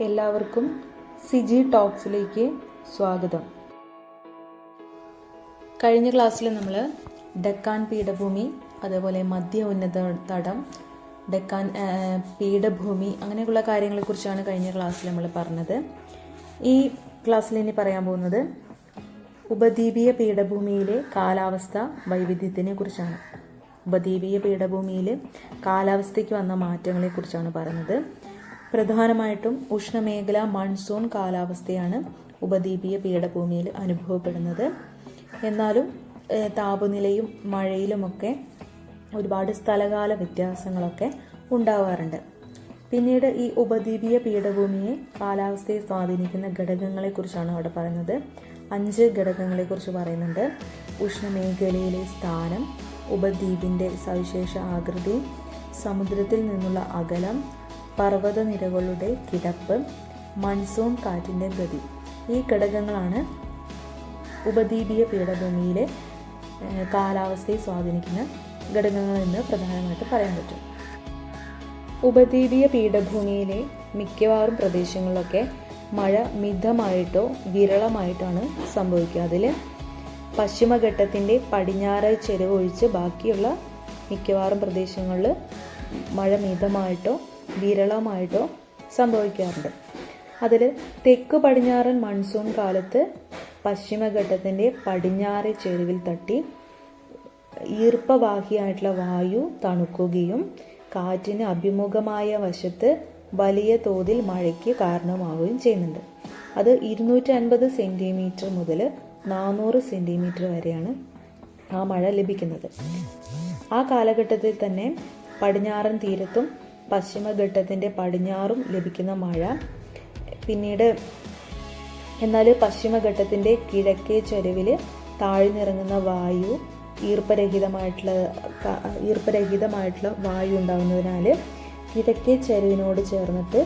എല്ലാവർക്കും സിജി ടോക്സിലേക്ക് സ്വാഗതം. കഴിഞ്ഞ ക്ലാസ്സിൽ നമ്മൾ ഡെക്കാൻ പീഠഭൂമി അതേപോലെ മധ്യ ഉന്നത തടം ഡെക്കാൻ പീഠഭൂമി അങ്ങനെയുള്ള കാര്യങ്ങളെക്കുറിച്ചാണ് കഴിഞ്ഞ ക്ലാസ്സിൽ നമ്മൾ പറഞ്ഞത്. ഈ ക്ലാസ്സിൽ ഇനി പറയാൻ പോകുന്നത് ഉപദ്വീപീയ പീഠഭൂമിയിലെ കാലാവസ്ഥ വൈവിധ്യത്തിനെ കുറിച്ചാണ്. ഉപദ്വീപീയ പീഠഭൂമിയിൽ കാലാവസ്ഥയ്ക്ക് വന്ന മാറ്റങ്ങളെക്കുറിച്ചാണ് പറയുന്നത് പ്രധാനമായിട്ടും ഉഷ്ണമേഖല മൺസൂൺ കാലാവസ്ഥയാണ് ഉപദ്വീപീയ പീഠഭൂമിയിൽ അനുഭവപ്പെടുന്നത്. എന്നാലും താപനിലയും മഴയിലുമൊക്കെ ഒരുപാട് സ്ഥലകാല വ്യത്യാസങ്ങളൊക്കെ ഉണ്ടാവാറുണ്ട്. പിന്നീട് ഈ ഉപദ്വീപീയ പീഠഭൂമിയെ കാലാവസ്ഥയെ സ്വാധീനിക്കുന്ന ഘടകങ്ങളെക്കുറിച്ചാണ് അവിടെ പറയുന്നത്. അഞ്ച് ഘടകങ്ങളെക്കുറിച്ച് പറയുന്നുണ്ട്. ഉഷ്ണമേഖലയിലെ സ്ഥാനം ഉപദ്വീപിന്റെ സവിശേഷ ആകൃതി സമുദ്രത്തിൽ നിന്നുള്ള അകലം പർവതനിരകളുടെ കിടപ്പ് മൺസൂൺ കാറ്റിന്റെ ഗതി. ഈ ഘടകങ്ങളാണ് ഉപദ്വീപീയ പീഠഭൂമിയിലെ കാലാവസ്ഥയെ സ്വാധീനിക്കുന്ന ഘടകങ്ങളെന്ന് പ്രധാനമായിട്ട് പറയാൻ പറ്റും. ഉപദ്വീപീയ പീഠഭൂമിയിലെ മിക്കവാറും പ്രദേശങ്ങളിലൊക്കെ മഴ മിതമായിട്ടോ വിരളമായിട്ടാണ് സംഭവിക്കുക. അതിൽ പശ്ചിമഘട്ടത്തിന്റെ പടിഞ്ഞാറ് ചെരുവ് ഒഴിച്ച് ബാക്കിയുള്ള മിക്കവാറും പ്രദേശങ്ങളിൽ മഴ മിതമായിട്ടോ വിരളമായിട്ടോ സംഭവിക്കാറുണ്ട്. അതിൽ തെക്ക് പടിഞ്ഞാറൻ മൺസൂൺ കാലത്ത് പശ്ചിമഘട്ടത്തിന്റെ പടിഞ്ഞാറ് ചെരുവിൽ തട്ടി ഈർപ്പവാഹിയായിട്ടുള്ള വായു തണുക്കുകയും കാറ്റിന് അഭിമുഖമായ വശത്ത് വലിയ തോതിൽ മഴയ്ക്ക് കാരണമാവുകയും ചെയ്യുന്നുണ്ട്. അത് ഇരുന്നൂറ്റി അൻപത് സെന്റിമീറ്റർ മുതൽ നാനൂറ് സെന്റിമീറ്റർ വരെയാണ് ആ മഴ ലഭിക്കുന്നത്. ആ കാലഘട്ടത്തിൽ തന്നെ പടിഞ്ഞാറൻ തീരത്തും പശ്ചിമഘട്ടത്തിന്റെ പടിഞ്ഞാറും ലഭിക്കുന്ന മഴ. പിന്നീട് എന്നാൽ പശ്ചിമഘട്ടത്തിന്റെ കിഴക്കേ ചരിവിൽ താഴ്ന്നിറങ്ങുന്ന വായു ഈർപ്പരഹിതമായിട്ടുള്ള ഈർപ്പരഹിതമായിട്ടുള്ള വായു ഉണ്ടാകുന്നതിനാൽ കിഴക്കേ ചരിവിനോട് ചേർന്നിട്ട്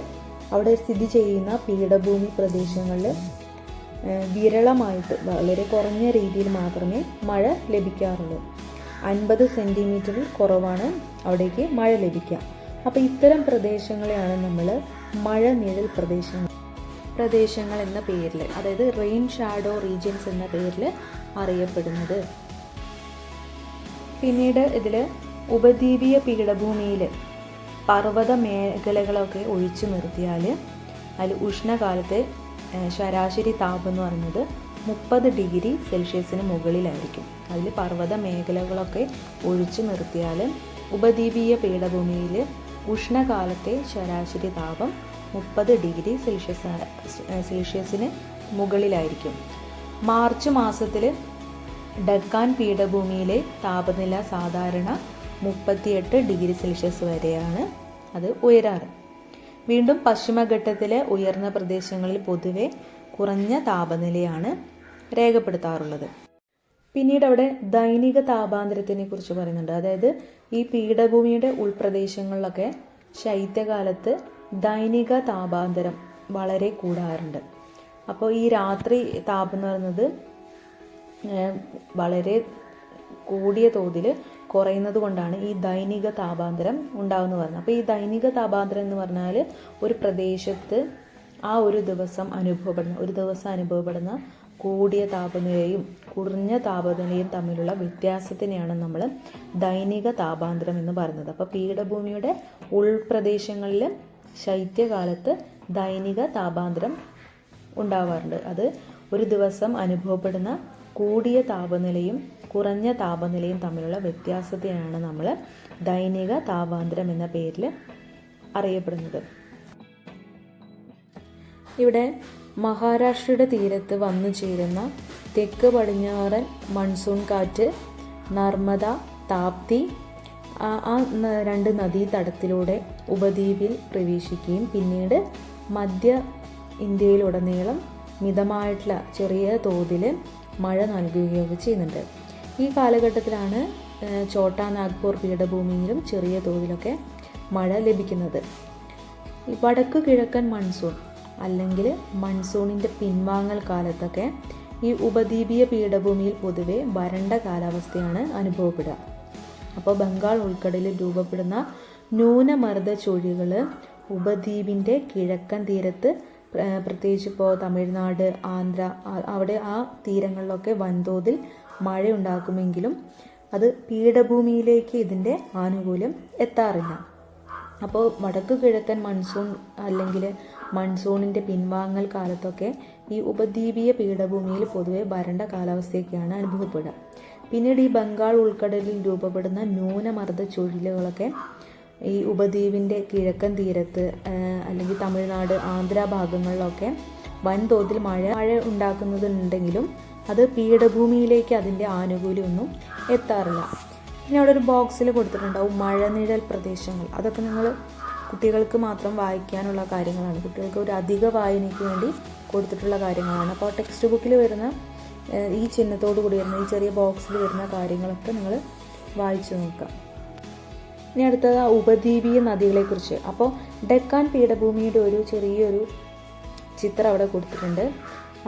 അവിടെ സ്ഥിതി ചെയ്യുന്ന പീഠഭൂമി പ്രദേശങ്ങളിൽ വിരളമായിട്ട് വളരെ കുറഞ്ഞ രീതിയിൽ മാത്രമേ മഴ ലഭിക്കാറുള്ളൂ. അൻപത് സെന്റിമീറ്ററിൽ കുറവാണ് അവിടേക്ക് മഴ ലഭിക്കുക. അപ്പോൾ ഇത്തരം പ്രദേശങ്ങളെയാണ് നമ്മൾ മഴ നിഴൽ പ്രദേശങ്ങൾ. പ്രദേശങ്ങൾ എന്ന പേരിൽ അതായത് റെയിൻ ഷാഡോ റീജിയൻസ് എന്ന പേരിൽ അറിയപ്പെടുന്നത്. പിന്നീട് ഇതിൽ ഉപദ്വീപീയ പീഠഭൂമിയിൽ പർവത മേഖലകളൊക്കെ ഒഴിച്ചു നിർത്തിയാൽ അതിൽ ഉഷ്ണകാലത്തെ ശരാശരി താപം എന്ന് പറയുന്നത് മുപ്പത് ഡിഗ്രി സെൽഷ്യസിന് മുകളിലായിരിക്കും. അതിൽ പർവത മേഖലകളൊക്കെ ഒഴിച്ചു നിർത്തിയാൽ ഉപദ്വീപീയ പീഠഭൂമിയിൽ ഉഷ്ണകാലത്തെ ശരാശരി താപം മുപ്പത് ഡിഗ്രി സെൽഷ്യസ് സെൽഷ്യസിന് മുകളിലായിരിക്കും. മാർച്ച് മാസത്തിൽ ഡക്കാൻ പീഠഭൂമിയിലെ താപനില സാധാരണ മുപ്പത്തിയെട്ട് ഡിഗ്രി സെൽഷ്യസ് വരെയാണ് അത് ഉയരാറ്. വീണ്ടും പശ്ചിമഘട്ടത്തിലെ ഉയർന്ന പ്രദേശങ്ങളിൽ പൊതുവെ കുറഞ്ഞ താപനിലയാണ് രേഖപ്പെടുത്താറുള്ളത്. പിന്നീട് അവിടെ ദൈനിക താപാന്തരത്തിനെ കുറിച്ച് പറയുന്നുണ്ട്. അതായത് ഈ പീഠഭൂമിയുടെ ഉൾപ്രദേശങ്ങളിലൊക്കെ ശൈത്യകാലത്ത് ദൈനിക താപാന്തരം വളരെ കൂടാറുണ്ട്. അപ്പോൾ ഈ രാത്രി താപം എന്ന് പറയുന്നത് വളരെ കൂടിയ തോതിൽ കുറയുന്നത് കൊണ്ടാണ് ഈ ദൈനിക താപാന്തരം ഉണ്ടാകുന്നത് പറഞ്ഞത് അപ്പോൾ ഈ ദൈനിക താപാന്തരം എന്ന് പറഞ്ഞാൽ ഒരു പ്രദേശത്ത് ആ ഒരു ദിവസം അനുഭവപ്പെടുന്ന ഒരു ദിവസം അനുഭവപ്പെടുന്ന കൂടിയ താപനിലയും കുറഞ്ഞ താപനിലയും തമ്മിലുള്ള വ്യത്യാസത്തിനെയാണ് നമ്മൾ ദൈനിക താപാന്തരം എന്ന് പറയുന്നത്. അപ്പോൾ പീഠഭൂമിയുടെ ഉൾപ്രദേശങ്ങളിൽ ശൈത്യകാലത്ത് ദൈനിക താപാന്തരം ഉണ്ടാവാറുണ്ട്. അത് ഒരു ദിവസം അനുഭവപ്പെടുന്ന കൂടിയ താപനിലയും കുറഞ്ഞ താപനിലയും തമ്മിലുള്ള വ്യത്യാസത്തെയാണ് നമ്മൾ ദൈനിക താപാന്തരം എന്ന പേരിൽ അറിയപ്പെടുന്നത്. ഇവിടെ മഹാരാഷ്ട്രയുടെ തീരത്ത് വന്നു ചേരുന്ന തെക്ക് പടിഞ്ഞാറൻ മൺസൂൺ കാറ്റ് നർമ്മദ താപ്തി ആ രണ്ട് നദീതടത്തിലൂടെ ഉപദ്വീപിൽ പ്രവേശിക്കുകയും പിന്നീട് മധ്യ ഇന്ത്യയിലുടനീളം മിതമായിട്ടുള്ള ചെറിയ തോതിൽ മഴ നൽകുകയൊക്കെ ചെയ്യുന്നുണ്ട്. ഈ കാലഘട്ടത്തിലാണ് ചോട്ടാ നാഗ്പൂർ പീഠഭൂമിയിലും ചെറിയ തോതിലൊക്കെ മഴ ലഭിക്കുന്നത്. വടക്ക് കിഴക്കൻ മൺസൂൺ അല്ലെങ്കിൽ മൺസൂണിന്റെ പിൻവാങ്ങൽ കാലത്തൊക്കെ ഈ ഉപദ്വീപീയ പീഠഭൂമിയിൽ പൊതുവെ വരണ്ട കാലാവസ്ഥയാണ് അനുഭവപ്പെടുക. അപ്പോൾ ബംഗാൾ ഉൾക്കടലിൽ രൂപപ്പെടുന്ന ന്യൂനമർദ്ദ ചുഴികൾ ഉപദ്വീപിന്റെ കിഴക്കൻ തീരത്ത് പ്രത്യേകിച്ച് ഇപ്പോൾ തമിഴ്നാട് ആന്ധ്ര അവിടെ ആ തീരങ്ങളിലൊക്കെ വൻതോതിൽ മഴയുണ്ടാക്കുമെങ്കിലും അത് പീഠഭൂമിയിലേക്ക് ഇതിന്റെ ആനുകൂല്യം എത്താറില്ല. അപ്പോൾ വടക്ക് കിഴക്കൻ മൺസൂൺ അല്ലെങ്കിൽ മൺസൂണിന്റെ പിൻവാങ്ങൽ കാലത്തൊക്കെ ഈ ഉപദ്വീപീയ പീഠഭൂമിയിൽ പൊതുവെ വരണ്ട കാലാവസ്ഥയൊക്കെയാണ് അനുഭവപ്പെടുക. പിന്നീട് ഈ ബംഗാൾ ഉൾക്കടലിൽ രൂപപ്പെടുന്ന ന്യൂനമർദ്ദ ചുഴലികളൊക്കെ ഈ ഉപദ്വീപിന്റെ കിഴക്കൻ തീരത്ത് അല്ലെങ്കിൽ തമിഴ്നാട് ആന്ധ്ര ഭാഗങ്ങളിലൊക്കെ വൻതോതിൽ മഴ മഴ ഉണ്ടാക്കുന്നതുണ്ടെങ്കിലും അത് പീഠഭൂമിയിലേക്ക് അതിന്റെ ആനുകൂല്യമൊന്നും എത്താറില്ല. പിന്നെ അവിടെ ഒരു ബോക്സിൽ കൊടുത്തിട്ടുണ്ടാവും മഴനിഴൽ പ്രദേശങ്ങൾ. അതൊക്കെ നിങ്ങൾ കുട്ടികൾക്ക് മാത്രം വായിക്കാനുള്ള കാര്യങ്ങളാണ്. കുട്ടികൾക്ക് ഒരു അധിക വായനയ്ക്ക് വേണ്ടി കൊടുത്തിട്ടുള്ള കാര്യങ്ങളാണ്. അപ്പോൾ ടെക്സ്റ്റ് ബുക്കിൽ വരുന്ന ഈ ചിഹ്നത്തോടു കൂടി വരുന്ന ഈ ചെറിയ ബോക്സിൽ വരുന്ന കാര്യങ്ങളൊക്കെ നിങ്ങൾ വായിച്ചു നോക്കുക. ഇനി അടുത്തത് ഉപദ്വീപീയ നദികളെക്കുറിച്ച്. അപ്പോൾ ഡെക്കാൻ പീഠഭൂമിയുടെ ഒരു ചെറിയൊരു ചിത്രം അവിടെ കൊടുത്തിട്ടുണ്ട്.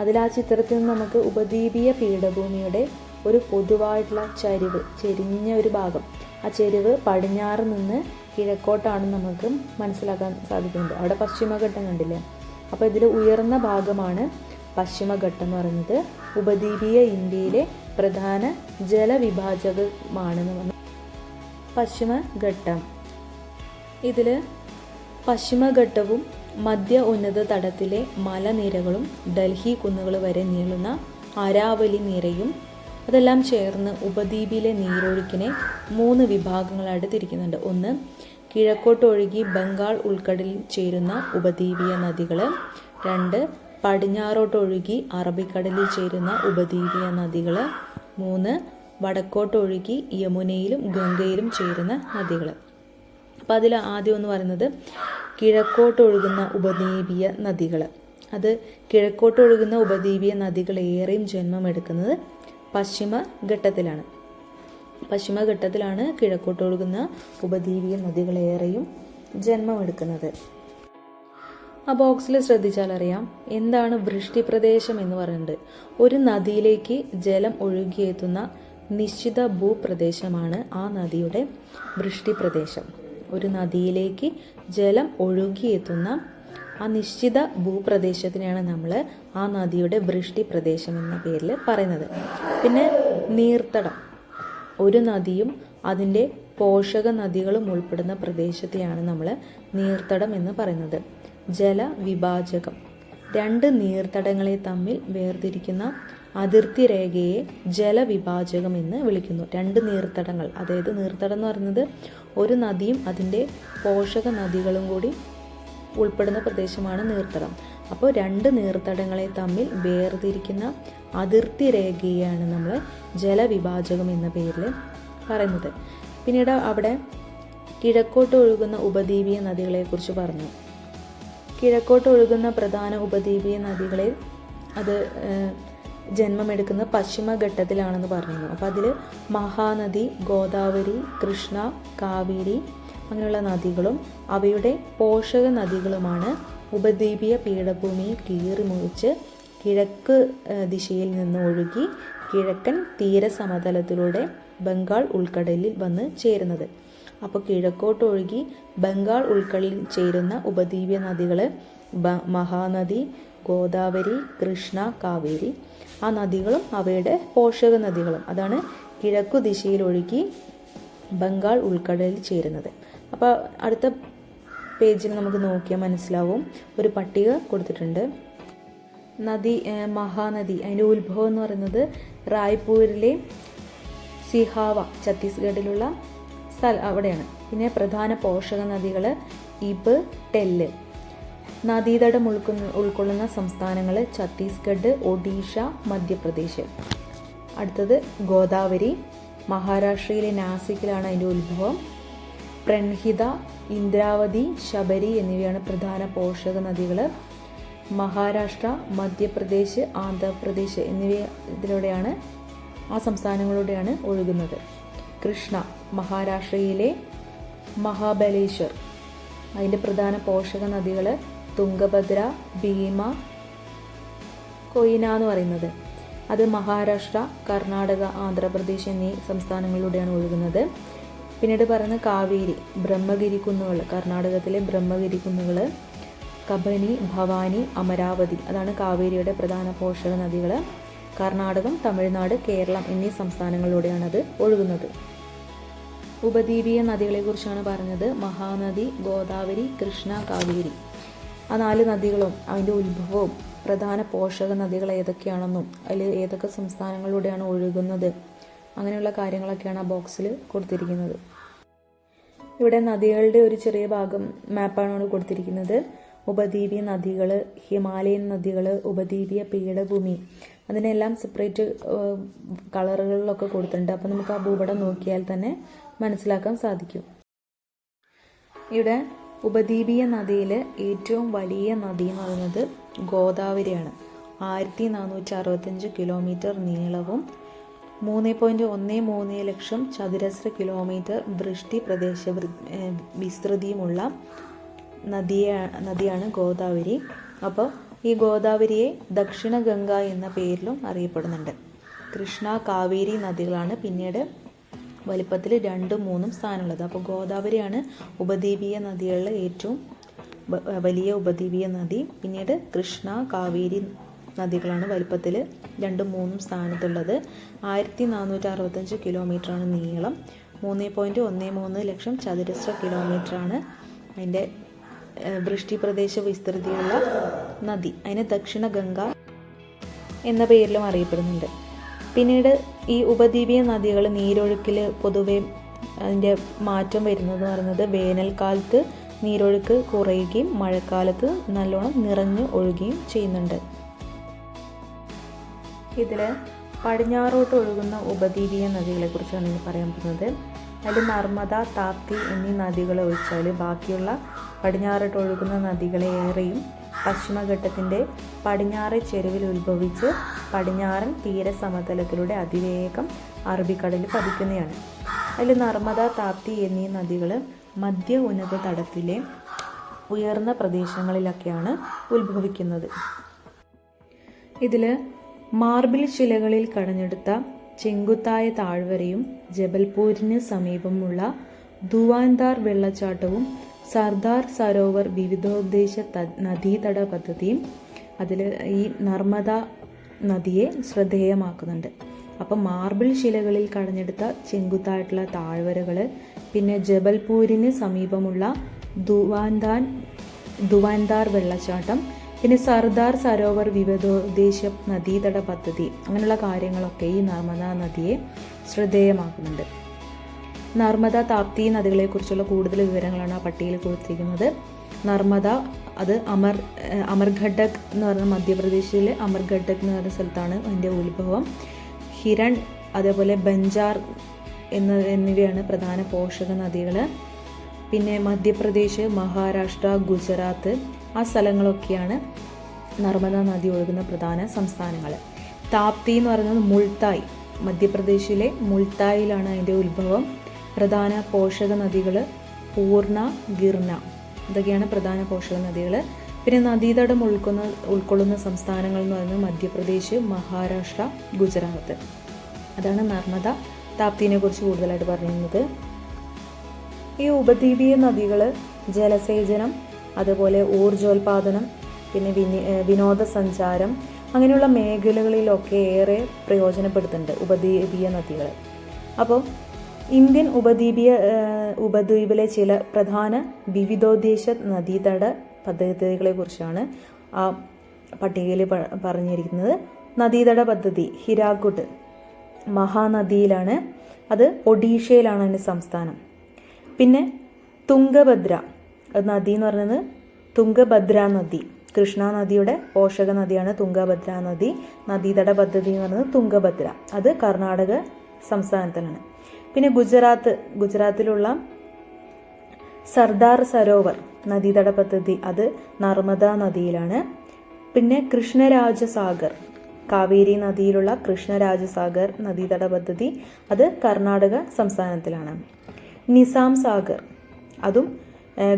അതിൽ ആ ചിത്രത്തിൽ നിന്ന് നമുക്ക് ഉപദ്വീപീയ പീഠഭൂമിയുടെ ഒരു പൊതുവായിട്ടുള്ള ചരിവ് ചെരിഞ്ഞ ഒരു ഭാഗം. ആ ചെരിവ് പടിഞ്ഞാറ് നിന്ന് കിഴക്കോട്ടാണെന്ന് നമുക്ക് മനസ്സിലാക്കാൻ സാധിക്കുന്നത്. അവിടെ പശ്ചിമഘട്ടം കണ്ടില്ലേ? അപ്പോൾ ഇതിൽ ഉയർന്ന ഭാഗമാണ് പശ്ചിമഘട്ടം എന്ന് പറയുന്നത്. ഉപദ്വീപീയ ഇന്ത്യയിലെ പ്രധാന ജലവിഭാജകമാണെന്ന് പറഞ്ഞു. പശ്ചിമഘട്ടം. ഇതിൽ പശ്ചിമഘട്ടവും മധ്യ ഉന്നത തടത്തിലെ മലനിരകളും ഡൽഹി കുന്നുകൾ വരെ നീളുന്ന അരാവലി നിരയും അതെല്ലാം ചേർന്ന് ഉപദ്വീപിലെ നീരൊഴുക്കിനെ മൂന്ന് വിഭാഗങ്ങളായിട്ട് തിരിക്കുന്നുണ്ട് ഒന്ന് കിഴക്കോട്ടൊഴുകി ബംഗാൾ ഉൾക്കടലിൽ ചേരുന്ന ഉപദ്വീപീയ നദികൾ രണ്ട് പടിഞ്ഞാറോട്ടൊഴുകി അറബിക്കടലിൽ ചേരുന്ന ഉപദ്വീപീയ നദികൾ മൂന്ന് വടക്കോട്ടൊഴുകി യമുനയിലും ഗംഗയിലും ചേരുന്ന നദികൾ അപ്പം അതിൽ ആദ്യം എന്ന് പറയുന്നത് കിഴക്കോട്ടൊഴുകുന്ന ഉപദ്വീപീയ നദികൾ അത് കിഴക്കോട്ടൊഴുകുന്ന ഉപദ്വീപീയ നദികൾ ഏറെയും ജന്മമെടുക്കുന്നത് പശ്ചിമഘട്ടത്തിലാണ്. പശ്ചിമഘട്ടത്തിലാണ് കിഴക്കോട്ടൊഴുകുന്ന ഉപദ്വീപീയ നദികളേറെയും ജന്മമെടുക്കുന്നത്. ആ ബോക്സിൽ ശ്രദ്ധിച്ചാൽ അറിയാം എന്താണ് വൃഷ്ടി പ്രദേശം എന്ന് പറയുന്നത് ഒരു നദിയിലേക്ക് ജലം ഒഴുകിയെത്തുന്ന നിശ്ചിത ഭൂപ്രദേശമാണ് ആ നദിയുടെ വൃഷ്ടി പ്രദേശം ഒരു നദിയിലേക്ക് ജലം ഒഴുകിയെത്തുന്ന ആ നിശ്ചിത ഭൂപ്രദേശത്തിനെയാണ് നമ്മൾ ആ നദിയുടെ വൃഷ്ടി പ്രദേശം എന്ന പേരിൽ പറയുന്നത്. പിന്നെ നീർത്തടം. ഒരു നദിയും അതിന്റെ പോഷക നദികളും ഉൾപ്പെടുന്ന പ്രദേശത്തെയാണ് നമ്മൾ നീർത്തടം എന്ന് പറയുന്നത്. ജലവിഭാജകം. രണ്ട് നീർത്തടങ്ങളെ തമ്മിൽ വേർതിരിക്കുന്ന അതിർത്തി രേഖയെ ജലവിഭാജകം എന്ന് വിളിക്കുന്നു. രണ്ട് നീർത്തടങ്ങൾ. അതായത് നീർത്തടം എന്ന് പറയുന്നത് ഒരു നദിയും അതിന്റെ പോഷക നദികളും കൂടി ഉൾപ്പെടുന്ന പ്രദേശമാണ് നീർത്തടം. അപ്പോൾ രണ്ട് നീർത്തടങ്ങളെ തമ്മിൽ വേർതിരിക്കുന്ന അതിർത്തി രേഖയാണ് നമ്മൾ ജലവിഭാജകം എന്ന പേരിൽ പറയുന്നത്. പിന്നീട് അവിടെ കിഴക്കോട്ട് ഒഴുകുന്ന ഉപദ്വീപീയ നദികളെക്കുറിച്ച് പറഞ്ഞു. കിഴക്കോട്ട് ഒഴുകുന്ന പ്രധാന ഉപദ്വീപീയ നദികളിൽ അത് ജന്മമെടുക്കുന്ന പശ്ചിമഘട്ടത്തിലാണെന്ന് പറയുന്നു അപ്പോൾ അതിൽ മഹാനദി ഗോദാവരി കൃഷ്ണ കാവേരി അങ്ങനെയുള്ള നദികളും അവയുടെ പോഷക നദികളുമാണ് ഉപദ്വീപീയ പീഠഭൂമിയെ കീറി മുറിച്ച് കിഴക്ക് ദിശയിൽ നിന്ന് ഒഴുകി കിഴക്കൻ തീരസമതലത്തിലൂടെ ബംഗാൾ ഉൾക്കടലിൽ വന്ന് ചേരുന്നത്. അപ്പോൾ കിഴക്കോട്ട് ഒഴുകി ബംഗാൾ ഉൾക്കടലിൽ ചേരുന്ന ഉപദ്വീപീയ നദികൾ മഹാനദി ഗോദാവരി കൃഷ്ണ കാവേരി. ആ നദികളും അവയുടെ പോഷക നദികളും അതാണ് കിഴക്കു ദിശയിൽ ഒഴുകി ബംഗാൾ ഉൾക്കടലിൽ ചേരുന്നത്. അപ്പോൾ അടുത്ത പേജിൽ നമുക്ക് നോക്കിയാൽ മനസ്സിലാവും. ഒരു പട്ടിക കൊടുത്തിട്ടുണ്ട്. നദി മഹാനദി അതിന്റെ ഉത്ഭവം എന്ന് പറയുന്നത് റായ്പൂരിലെ സിഹാവ ഛത്തീസ്ഗഡിലുള്ള സ്ഥല അവിടെയാണ്. പിന്നെ പ്രധാന പോഷക നദികൾ ഇബ് ടെല്ല്. നദീതടം ഉൾക്കുന്ന ഉൾക്കൊള്ളുന്ന സംസ്ഥാനങ്ങൾ ഛത്തീസ്ഗഡ് ഒഡീഷ മധ്യപ്രദേശ്. അടുത്തത് ഗോദാവരി. മഹാരാഷ്ട്രയിലെ നാസിക്കിലാണ് അതിന്റെ ഉത്ഭവം. പ്രൺഹിത ഇന്ദ്രാവതി ശബരി എന്നിവയാണ് പ്രധാന പോഷക നദികൾ മഹാരാഷ്ട്ര മധ്യപ്രദേശ് ആന്ധ്രാപ്രദേശ് എന്നിവ ഇതിലൂടെയാണ് ആ സംസ്ഥാനങ്ങളിലൂടെയാണ് ഒഴുകുന്നത്. കൃഷ്ണ മഹാരാഷ്ട്രയിലെ മഹാബലേശ്വർ. അതിന്റെ പ്രധാന പോഷക നദികൾ തുംഗഭദ്ര ഭീമ കൊയ്ന എന്ന് പറയുന്നത്. അത് മഹാരാഷ്ട്ര കർണാടക ആന്ധ്രാപ്രദേശ് എന്നീ സംസ്ഥാനങ്ങളിലൂടെയാണ് ഒഴുകുന്നത്. പിന്നീട് പറയുന്നത് കാവേരി ബ്രഹ്മഗിരി കുന്നുകൾ കർണാടകത്തിലെ ബ്രഹ്മഗിരി കുന്നുകൾ കബനി ഭവാനി അമരാവതി അതാണ് കാവേരിയുടെ പ്രധാന പോഷക നദികൾ കർണാടകം തമിഴ്നാട് കേരളം എന്നീ സംസ്ഥാനങ്ങളിലൂടെയാണ് അത് ഒഴുകുന്നത്. ഉപദ്വീപീയ നദികളെക്കുറിച്ചാണ് പറഞ്ഞത് മഹാനദി ഗോദാവരി കൃഷ്ണ കാവേരി. ആ നാല് നദികളും അതിന്റെ ഉത്ഭവവും പ്രധാന പോഷക നദികൾ ഏതൊക്കെയാണെന്നും അതിൽ ഏതൊക്കെ സംസ്ഥാനങ്ങളിലൂടെയാണ് ഒഴുകുന്നത് അങ്ങനെയുള്ള കാര്യങ്ങളൊക്കെയാണ് ആ ബോക്സിൽ കൊടുത്തിരിക്കുന്നത്. ഇവിടെ നദികളുടെ ഒരു ചെറിയ ഭാഗം മാപ്പാണ് ഇവിടെ കൊടുത്തിരിക്കുന്നത്. ഉപദ്വീപീയ നദികൾ ഹിമാലയൻ നദികൾ ഉപദ്വീപീയ പീഠഭൂമി അതിനെല്ലാം സെപ്പറേറ്റ് കളറുകളിലൊക്കെ കൊടുത്തിട്ടുണ്ട്. അപ്പം നമുക്ക് ആ ഭൂപടം നോക്കിയാൽ തന്നെ മനസ്സിലാക്കാൻ സാധിക്കും. ഇവിടെ ഉപദ്വീപീയ നദിയിൽ ഏറ്റവും വലിയ നദി എന്ന് പറയുന്നത് ഗോദാവരിയാണ്. ആയിരത്തി നാനൂറ്റി അറുപത്തഞ്ച് കിലോമീറ്റർ നീളവും മൂന്ന് പോയിന്റ് ഒന്ന് മൂന്ന് ലക്ഷം ചതുരശ്ര കിലോമീറ്റർ വൃഷ്ടി പ്രദേശ വിസ്തൃതിയുമുള്ള നദിയ നദിയാണ് ഗോദാവരി. അപ്പോൾ ഈ ഗോദാവരിയെ ദക്ഷിണ ഗംഗ എന്ന പേരിലും അറിയപ്പെടുന്നുണ്ട്. കൃഷ്ണ കാവേരി നദികളാണ് പിന്നീട് വലിപ്പത്തിൽ രണ്ടും മൂന്നും സ്ഥാനമുള്ളത്. അപ്പോൾ ഗോദാവരിയാണ് ഉപദ്വീപീയ നദികളിലെ ഏറ്റവും വലിയ ഉപദ്വീപീയ നദി. പിന്നീട് കൃഷ്ണ കാവേരി നദികളാണ് വലിപ്പത്തിൽ രണ്ടും മൂന്നും സ്ഥാനത്തുള്ളത്. ആയിരത്തി നാനൂറ്റി അറുപത്തഞ്ച് കിലോമീറ്ററാണ് നീളം. മൂന്ന് പോയിന്റ് ഒന്ന് മൂന്ന് ലക്ഷം ചതുരശ്ര കിലോമീറ്ററാണ് അതിന്റെ വൃഷ്ടിപ്രദേശ വിസ്തൃതിയുള്ള നദി. അതിന് ദക്ഷിണ ഗംഗ എന്ന പേരിലും അറിയപ്പെടുന്നുണ്ട്. പിന്നീട് ഈ ഉപദ്വീപീയ നദികൾ നീരൊഴുക്കിൽ പൊതുവെ അതിന്റെ മാറ്റം വരുന്നത് പറയുന്നത് വേനൽക്കാലത്ത് നീരൊഴുക്ക് കുറയുകയും മഴക്കാലത്ത് നല്ലോണം നിറഞ്ഞു ഒഴുകുകയും ചെയ്യുന്നുണ്ട്. ഇതിൽ പടിഞ്ഞാറോട്ട് ഒഴുകുന്ന ഉപദ്വീപീയ നദികളെക്കുറിച്ചാണ് ഇനി പറയാൻ പോകുന്നത്. അതിൽ നർമ്മദ താപ്തി എന്നീ നദികളെ ഒഴിച്ചാൽ ബാക്കിയുള്ള പടിഞ്ഞാറോട്ട് ഒഴുകുന്ന നദികളെ ഏറെയും പശ്ചിമഘട്ടത്തിന്റെ പടിഞ്ഞാറെ ചെരുവിൽ ഉത്ഭവിച്ച് പടിഞ്ഞാറൻ തീരസമതലത്തിലൂടെ അതിവേഗം അറബിക്കടലിൽ പതിക്കുന്നതാണ്. അതിൽ നർമ്മദ താപ്തി എന്നീ നദികൾ മധ്യ ഉന്നത തടത്തിലെ ഉയർന്ന പ്രദേശങ്ങളിലൊക്കെയാണ് ഉത്ഭവിക്കുന്നത്. ഇതിൽ മാർബിൾ ശിലകളിൽ കടഞ്ഞെടുത്ത ചെങ്കുത്തായ താഴ്വരയും ജബൽപൂരിന് സമീപമുള്ള ദുവാൻദാർ വെള്ളച്ചാട്ടവും സർദാർ സരോവർ വിവിധോദ്ദേശ നദീതട പദ്ധതിയും അതിൽ ഈ നർമ്മദ നദിയെ ശ്രദ്ധേയമാക്കുന്നുണ്ട്. അപ്പം മാർബിൾ ശിലകളിൽ കടഞ്ഞെടുത്ത ചെങ്കുത്തായിട്ടുള്ള താഴ്വരകൾ പിന്നെ ജബൽപൂരിന് സമീപമുള്ള ദുവാൻദാൻ ദുവാൻദാർ വെള്ളച്ചാട്ടം പിന്നെ സർദാർ സരോവർ വിവിധോദ്ദേശ നദീതട പദ്ധതി അങ്ങനെയുള്ള കാര്യങ്ങളൊക്കെ ഈ നർമ്മദ നദിയെ ശ്രദ്ധേയമാക്കുന്നുണ്ട്. നർമ്മദ താപ്തി നദികളെക്കുറിച്ചുള്ള കൂടുതൽ വിവരങ്ങളാണ് ആ പട്ടികയിൽ കൊടുത്തിരിക്കുന്നത്. നർമ്മദ അത് അമർ അമർഘടക് എന്ന് പറയുന്ന മധ്യപ്രദേശിലെ അമർഘട്ടക് എന്ന് പറയുന്ന സ്ഥലത്താണ് അതിന്റെ ഉത്ഭവം. ഹിരൺ അതേപോലെ ബഞ്ചാർ എന്ന എന്നിവയാണ് പ്രധാന പോഷക നദികൾ പിന്നെ മധ്യപ്രദേശ് മഹാരാഷ്ട്ര ഗുജറാത്ത് ആ സ്ഥലങ്ങളൊക്കെയാണ് നർമ്മദ നദി ഒഴുകുന്ന പ്രധാന സംസ്ഥാനങ്ങൾ. താപ്തി എന്ന് പറയുന്നത് മുൾത്തായ് മധ്യപ്രദേശിലെ മുൾത്തായിലാണ് അതിന്റെ ഉത്ഭവം. പ്രധാന പോഷക നദികൾ പൂർണ ഗിർണ ഇതൊക്കെയാണ് പ്രധാന പോഷക നദികൾ. പിന്നെ നദീതടം ഉൾക്കുന്ന ഉൾക്കൊള്ളുന്ന സംസ്ഥാനങ്ങൾ എന്ന് പറയുന്നത് മധ്യപ്രദേശ് മഹാരാഷ്ട്ര ഗുജറാത്ത്. അതാണ് നർമ്മദ താപ്തിനെ കുറിച്ച് കൂടുതലായിട്ട് പറയുന്നത് ഈ ഉപദ്വീപീയ നദികൾ ജലസേചനം അതുപോലെ ഊർജോൽപാദനം പിന്നെ വിനി വിനോദസഞ്ചാരം അങ്ങനെയുള്ള മേഖലകളിലൊക്കെ ഏറെ പ്രയോജനപ്പെടുത്തുന്നുണ്ട് ഉപദ്വീപീയ നദികൾ അപ്പോൾ ഇന്ത്യൻ ഉപദ്വീപീയ ഉപദ്വീപിലെ ചില പ്രധാന വിവിധോദ്ദേശ നദീതട പദ്ധതികളെ കുറിച്ചാണ് ആ പട്ടികയിൽ പറഞ്ഞിരിക്കുന്നത്. നദീതട പദ്ധതി ഹിരാക്കുട്ട് മഹാനദിയിലാണ്. അത് ഒഡീഷയിലാണ് അതിന്റെ സംസ്ഥാനം. പിന്നെ തുംഗഭദ്ര. നദി എന്ന് പറയുന്നത് തുംഗഭദ്ര നദി. കൃഷ്ണ നദിയുടെ പോഷക നദിയാണ് തുംഗഭദ്ര നദി. നദീതട പദ്ധതി എന്ന് പറയുന്നത് തുംഗഭദ്ര. അത് കർണാടക സംസ്ഥാനത്തിലാണ്. പിന്നെ ഗുജറാത്ത്. ഗുജറാത്തിലുള്ള സർദാർ സരോവർ നദീതട പദ്ധതി അത് നർമ്മദ നദിയിലാണ്. പിന്നെ കൃഷ്ണരാജസാഗർ കാവേരി നദിയിലുള്ള കൃഷ്ണരാജസാഗർ നദീതട പദ്ധതി അത് കർണാടക സംസ്ഥാനത്തിലാണ്. നിസാം സാഗർ അതും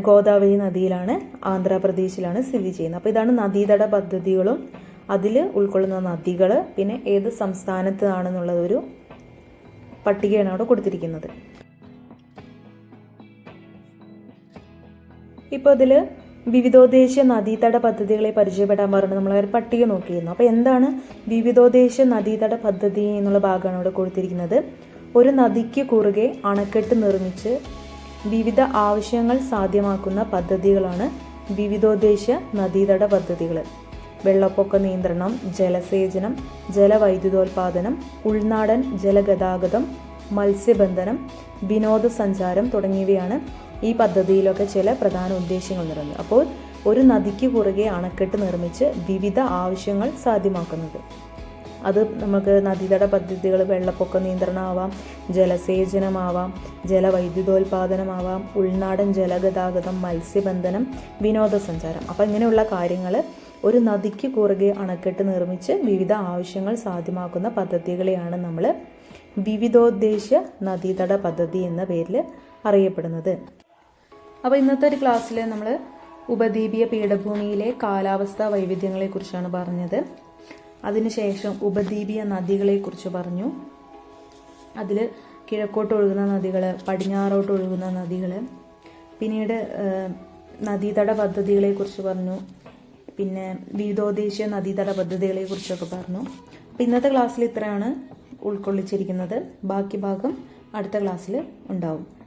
ഗോദാവരി നദിയിലാണ് ആന്ധ്രാപ്രദേശിലാണ് സ്ഥിതി ചെയ്യുന്നത്. അപ്പോൾ ഇതാണ് നദീതട പദ്ധതികളും അതിൽ ഉൾക്കൊള്ളുന്ന നദികൾ പിന്നെ ഏത് സംസ്ഥാനത്താണെന്നുള്ളതൊരു പട്ടികയാണ് അവിടെ കൊടുത്തിരിക്കുന്നത്. ഇപ്പോൾ അതിൽ വിവിധോദ്ദേശ നദീതട പദ്ധതികളെ പരിചയപ്പെടാൻ പറഞ്ഞു നമ്മൾ ഒരു പട്ടിക നോക്കിയിരുന്നു. അപ്പോൾ എന്താണ് വിവിധോദ്ദേശ നദീതട പദ്ധതി എന്നുള്ള ഭാഗമാണ് അവിടെ കൊടുത്തിരിക്കുന്നത്. ഒരു നദിക്ക് കുറുകെ അണക്കെട്ട് നിർമ്മിച്ച് വിവിധ ആവശ്യങ്ങൾ സാധ്യമാക്കുന്ന പദ്ധതികളാണ് വിവിധോദ്ദേശ നദീതട പദ്ധതികൾ. വെള്ളപ്പൊക്ക നിയന്ത്രണം ജലസേചനം ജലവൈദ്യുതോൽപാദനം ഉൾനാടൻ ജലഗതാഗതം മത്സ്യബന്ധനം വിനോദസഞ്ചാരം തുടങ്ങിയവയാണ് ഈ പദ്ധതിയിലൊക്കെ ചില പ്രധാന ഉദ്ദേശ്യങ്ങൾ നിറഞ്ഞത്. അപ്പോൾ ഒരു നദിക്ക് കുറുകെ അണക്കെട്ട് നിർമ്മിച്ച് വിവിധ ആവശ്യങ്ങൾ സാധ്യമാക്കുന്നത്. അത് നമുക്ക് നദീതട പദ്ധതികൾ വെള്ളപ്പൊക്ക നിയന്ത്രണമാവാം ജലസേചനമാവാം ജലവൈദ്യുതോൽപാദനമാവാം ഉൾനാടൻ ജലഗതാഗതം മത്സ്യബന്ധനം വിനോദസഞ്ചാരം. അപ്പം ഇങ്ങനെയുള്ള കാര്യങ്ങൾ ഒരു നദിക്ക് കുറുകെ അണക്കെട്ട് നിർമ്മിച്ച് വിവിധ ആവശ്യങ്ങൾ സാധ്യമാക്കുന്ന പദ്ധതികളെയാണ് നമ്മൾ വിവിധോദ്ദേശ നദീതട പദ്ധതി എന്ന പേരിൽ അറിയപ്പെടുന്നത്. അപ്പോൾ ഇന്നത്തെ ഒരു ക്ലാസ്സിൽ നമ്മൾ ഉപദ്വീപീയ പീഠഭൂമിയിലെ കാലാവസ്ഥാ വൈവിധ്യങ്ങളെക്കുറിച്ചാണ് പറഞ്ഞത്. അതിനുശേഷം ഉപദ്വീപീയ നദികളെക്കുറിച്ച് പറഞ്ഞു. അതിൽ കിഴക്കോട്ട് ഒഴുകുന്ന നദികൾ പടിഞ്ഞാറോട്ട് ഒഴുകുന്ന നദികൾ പിന്നീട് നദീതട നദീതട പദ്ധതികളെക്കുറിച്ച് പറഞ്ഞു. പിന്നെ വിവിധോദ്ദേശീയ നദീതട പദ്ധതികളെക്കുറിച്ചൊക്കെ പറഞ്ഞു. അപ്പം ഇന്നത്തെ ക്ലാസ്സിൽ ഇത്രയാണ് ഉൾക്കൊള്ളിച്ചിരിക്കുന്നത്. ബാക്കി ഭാഗം അടുത്ത ക്ലാസ്സിൽ ഉണ്ടാവും.